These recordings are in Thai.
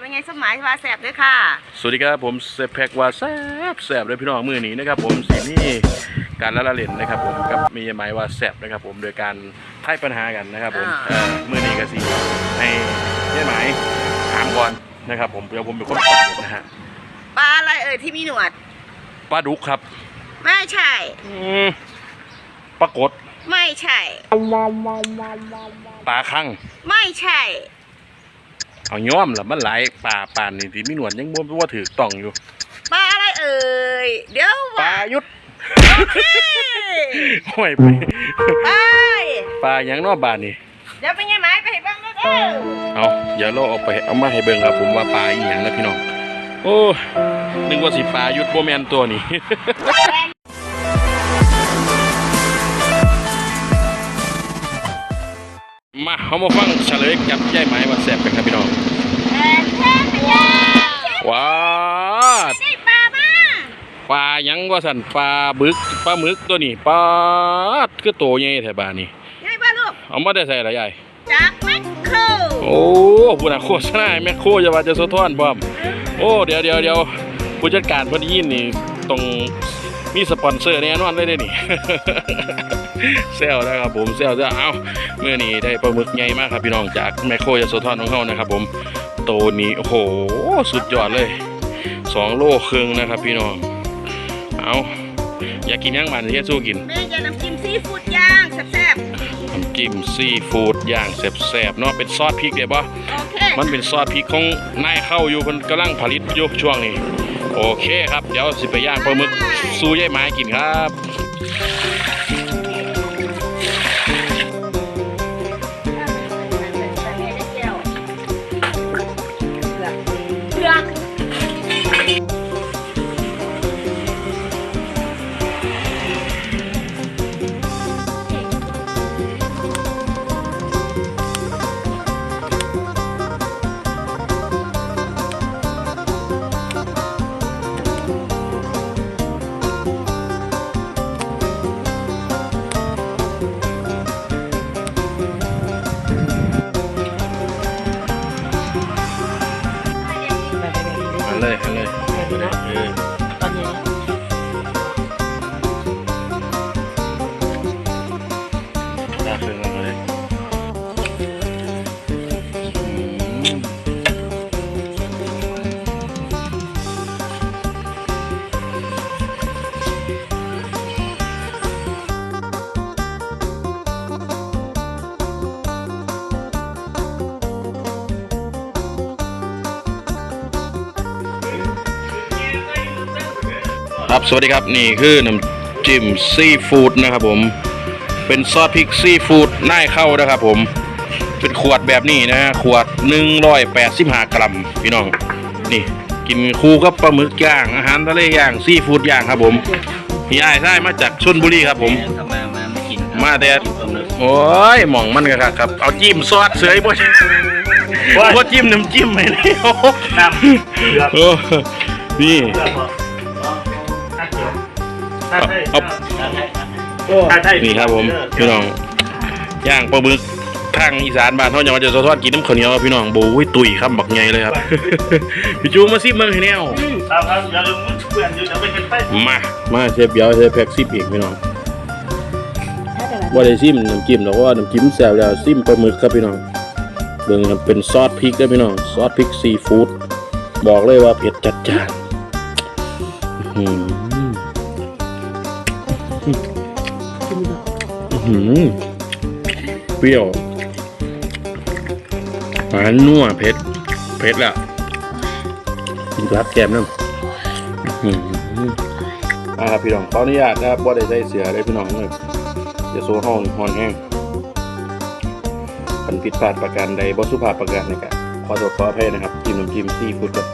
เป็นไงสมหมายว่าแสบด้วยค่ะ สวัสดีครับผมเซฟแพกว่าแซบแซบเลยพี่น้องมือนี้นะครับผมสีนี่การละละเล่นนะครับผมกับมีหมายว่าแซบนะครับผมโดยการไถ่ปัญหากันนะครับผมอ่า เอ่อมือนี้ก็สีให้ยายหมายถามก่อนนะครับผมเดี๋ยวผมเป็นคนตอบนะฮะปลาอะไรเอ่ยที่มีหนวด ปลาดุกครับไม่ใช่ อืมปลากดไม่ใช่ ปลาคังไม่ใช่ เอาย้อมละมันหลายปลาปานนี่ที่มีหนวดยังบ่ว่าถือต้องอยู่ปลาอะไรเอ่ย เดี๋ยวปลายุดโอเคโอ้ยไปไป ปลาหยังเนอบานนี่เดี๋ยวเป็นไงหมายไปให้บ้างนะเด้อเอาอย่าโลกเอาไปเอามาให้เบิ่งครับผมว่าปลาอีหยังนะพี่น้องโอ้ยนึกว่าสิปลายุดโบแมนตัวนี้ มาเขามาฟังเฉลยกับยายไหมว่าแซ่บกันครับพี่น้องแอนแทนไปยาว้าดได้ปลามาปลาหยังว่าสันปลาบึกปลาหมึกตัวนี้ปลาดคือโตใหญ่แถวบ้านนี่ไงบ้าลูกเอามาได้ใส่ละยายจากแมคโครโอ้ผู้น่ะโฆษณาให้แม่โคจะว่าจะสะท้อนพร้อมโอ้เดี๋ยวเดี๋ยวเดี๋ยวผู้จัดการเพอดียินนี่ต้องมีสปอนเซอร์แน่นอนเลยเด้นี่ เซลนะครับผมเซลจะเอาเมื่อนี้ได้ปลาหมึกใหญ่มากครับพี่น้องจากแมคโครจะสะท้อนของเขานะครับ ผมโตนี้โอ้โหสุดยอดเลยสองโลครึ่งนะครับ พี่น้องเอาอยากกินย่างมันที่สู้กินแม่จะน้ำจิ้มซีฟู้ดย่างแซ่บน้ำจิ้มซีฟู้ดย่างแซ่บๆเนาะเป็นซอสพริกเดี๋ยวบ่ๆโอเคมันเป็นซอสพริกของนายเข้าอยู่มันกำลังผลิตอยู่ช่วงนี้ โอเคครับ เดี๋ยวสิไปย่างปลาหมึกสู้ยายไม้กินครับ นเลยหันเลยเออตอนนี้ลากเครื่องลงมา ครับสวัสดีครับนี่คือน้ำจิ้มซีฟู้ดนะครับผม เป็นซอสพริกซีฟู้ดน่ายเข้านะครับผม เป็นขวดแบบนี้นะฮะขวด185กรัมพี่น้องนี่กินคู่กับปลาหมึกย่างอาหารทะเลย่างซีฟู้ดย่างครับผมพี่ไอ้ายใช่มาจากชลบุรีครับผมทำมามามากินครับมาแต่กินปลาหมึกโอ้ยหม่องมันกันครับครับ เอาจิ้มซอสเสยบ่บ่จิ้มน้ำจิ้มให้นี่โอ้น้ำเลือกโอ้นี่ เอาถ้าไทยนี่ครับผมพี่น้องย่างปลาหมึกทางอีสานบ้านเขาจะมาจะทอดกินน้ำข้าวเหนียวครับพี่น้องโบ้ยตุยครับบักใหญ่เลยครับพี่จูมาซิเมืองให้แนวครับครับอย่าลืมเพื่อนอยู่เดี๋ยวไปกันไปมามาเชฟเบียวเชฟแพ็กซิปอีกพี่น้องว่าได้ซิมน้ำจิ้มแต่ว่าน้ำจิ้มแซ่บแล้วซิมปลาหมึกครับพี่น้องเบิ่งครับเป็นซอสพริกได้อพี่น้องซอสพริกซีฟู้ดบอกเลยว่าเผ็ดจัดจ้าน หือเปรี้ยวหวานนัวเผ็ดเผ็ดล้วกินรับแกมน้ำอื้อหืออ่าครับพี่น้องขออนุญาตนะครับบ่าได้ใส่เสือได้พี่น้องเลยจะโซ่ห้องหอนแห้งมันผิดพลาดประการใดบ่สุภาพประการใดก็ขอโทษขออภัยนะครับจิ้มน้ำจิ้มซีฟู้ดครับ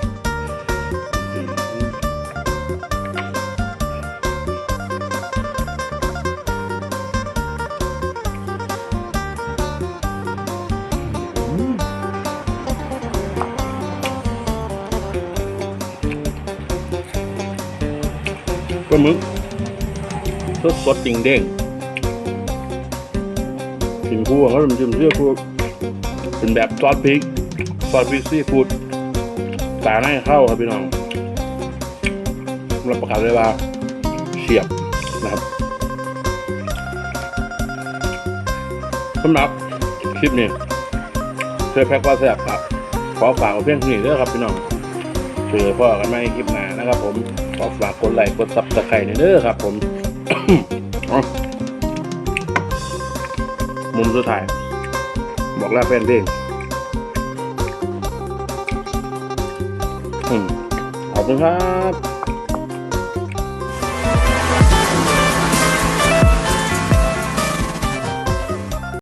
ปลาหมึกสดสดๆดิ่งเด้งกินคู่กับน้ำจิ้มซีฟู้ดเป็นแบบซอสพริกซอสพริกซีฟู้ดตาให้เข้าครับพี่น้องรับประกันเลยว่าเฉียบนะครับสำหรับคลิปนี้เพื่อแพ็กว่าแซ่บครับ ขอฝากเพียงเท่านี้ด้อครับพี่น้องเจอพ่อกันใหม่คลิปหน้านะครับผม ขอฝากกดไลค์กดซับสไครต์เด้อครับ ผมมุมสุดท้าย บอกลาแฟนเพลงขอบคุณครับ